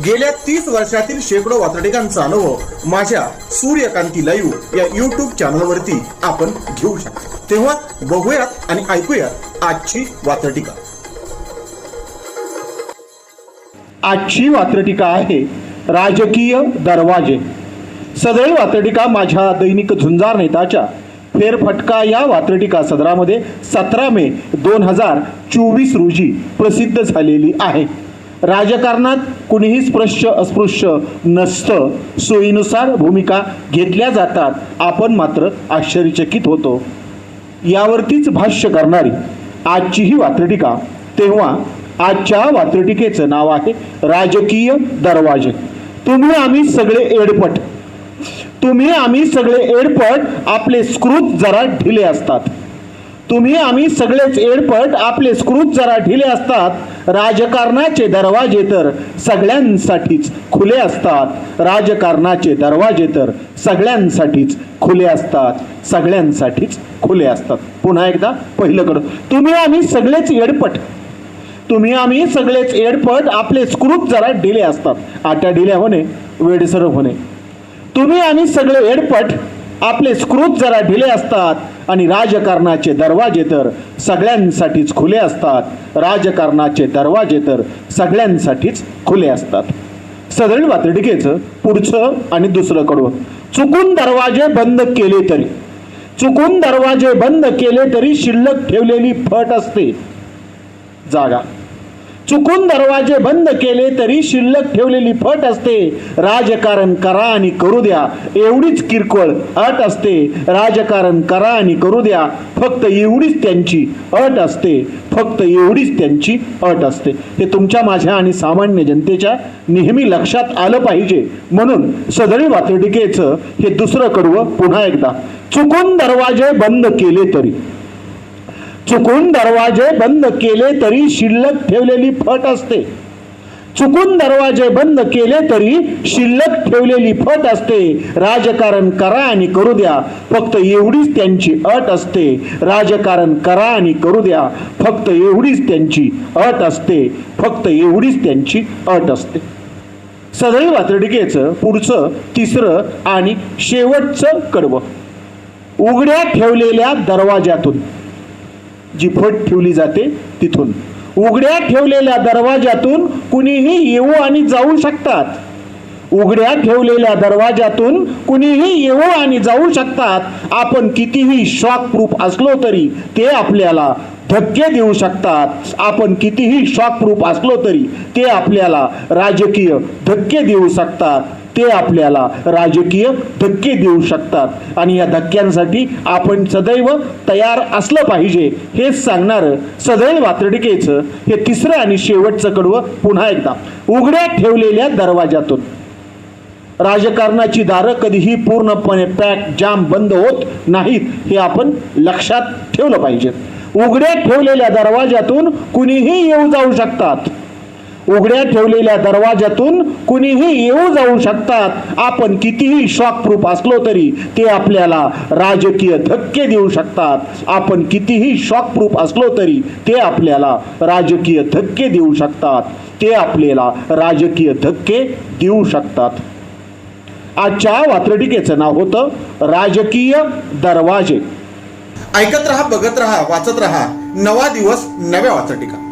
गेल्या तीस वर्षातील शेकडो वातडिकांचा अनुभव माझ्या सूर्यकांती लाईव्ह या युट्यूब चॅनलवरती आपण घेऊ शकतो. तेव्हा बघूयात आणि ऐकूयात आजची वातडिका आजची वात्रटिका आहे राजकीय दरवाजे. सदैव वात्रटिका माझ्या दैनिक झुंजार नेताच्या फेरफटका या वात्रटिका सदरामध्ये सतरा मे दोन हजार चोवीस रोजी प्रसिद्ध झालेली आहे. राजकारणात कुणीही स्पृश्य अस्पृश्य नसतं. सोयीनुसार भूमिका घेतल्या जातात. आपण मात्र आश्चर्यचकित होतो. यावरतीच भाष्य करणारी आजची ही वात्रटिका तेव्हा आजच्या वात्रटिकेचं नाव आहे राजकीय दरवाजे. तुम्ही आम्ही सगळे एडपट. तुम्ही आम्ही सगळे एडपट आपले स्कृत जरा ढिले असतात. तुम्ही आम्ही सगळेच एडपट आपले स्क्रूप जरा ढिले असतात. राजकारणाचे दरवाजे तर सगळ्यांसाठीच खुले असतात. राजकारणाचे दरवाजे तर सगळ्यांसाठीच खुले असतात. सगळ्यांसाठीच खुले असतात. पुन्हा एकदा पहिलं कडं. तुम्ही आम्ही सगळेच एडपट. तुम्ही आम्ही सगळेच एडपट आपले स्क्रूप जरा ढिले असतात. आट्या ढिल्या होणे वेडसर होणे. तुम्ही आम्ही सगळे एडपट आपले स्क्रूप जरा ढिले असतात आणि राजकारणाचे दरवाजे तर सगळ्यांसाठीच खुले असतात. राजकारणाचे दरवाजे तर सगळ्यांसाठीच खुले असतात. सदरील वातडिकेचं पुढचं आणि दुसरं कडवं चुकून दरवाजे बंद केले तरी. चुकून दरवाजे बंद केले तरी शिल्लक ठेवलेली फट असते. जागा. चुकून दरवाजे बंद केले तरी शिल्लक ठेवलेली फट असते. राजकारण करा आणि करू द्या. एवढीच किरकोळ अट असते. राजकारण करा आणि करू द्या. फक्त एवढीच त्यांची अट असते. फक्त एवढीच त्यांची अट असते. हे तुमच्या माझ्या आणि सामान्य जनतेच्या नेहमी लक्षात आलं पाहिजे. म्हणून सदळी वातडिकेचं हे दुसरं कडवं पुन्हा एकदा. चुकून दरवाजे बंद केले तरी. चुकून दरवाजे बंद केले तरी शिल्लक ठेवलेली फट असते. चुकून दरवाजे बंद केले तरी शिल्लक ठेवलेली फट असते. राजकारण करा आणि करू द्या. फक्त एवढीच त्यांची अट असते. राजकारण करा आणि करू द्या. फक्त एवढीच त्यांची अट असते. फक्त एवढीच त्यांची अट असते. सदैव वातडिकेचं पुढचं तिसरं आणि शेवटचं कडवं. उघड्या ठेवलेल्या दरवाज्यातून जी फट ठेवली जाते तिथून. उघड्या ठेवलेल्या दरवाजातून कुणीही येऊ आणि जाऊ शकतात. उघड्या ठेवलेल्या दरवाजातून कुणीही येऊ आणि जाऊ शकतात. आपण कितीही शॉक प्रूफ असलो तरी ते आपल्याला धक्के देऊ शकतात. आपण कितीही शॉक प्रूफ असलो तरी ते आपल्याला राजकीय धक्के देऊ शकतात. ते आपल्याला राजकीय धक्के देऊ शकतात. आणि या धक्क्यांसाठी आपण सदैव तयार असलं पाहिजे हेच सांगणारं सदैव वात्रडिकेचं हे तिसरं आणि शेवटचं कडवं पुन्हा एकदा. उघड्या ठेवलेल्या दरवाजातून राजकारणाची दारं कधीही पूर्णपणे पॅक जाम बंद होत नाहीत हे आपण लक्षात ठेवलं पाहिजे. उघड्या ठेवलेल्या दरवाजातून कुणीही येऊ जाऊ शकतात. उघड्या ठेवलेल्या दरवाजातून कुणीही येऊ जाऊ शकतात. आपण कितीही शॉक प्रूफ असलो तरी ते आपल्याला राजकीय धक्के देऊ शकतात. आपण कितीही शॉक प्रूफ असलो तरी ते आपल्याला राजकीय धक्के देऊ शकतात. ते आपल्याला राजकीय धक्के देऊ शकतात. आजच्या वात्रटिकेचं नाव होतं राजकीय दरवाजे. ऐकत रहा बघत रहा वाचत रहा. नवा दिवस नव्या वात्रटिका.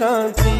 can't see.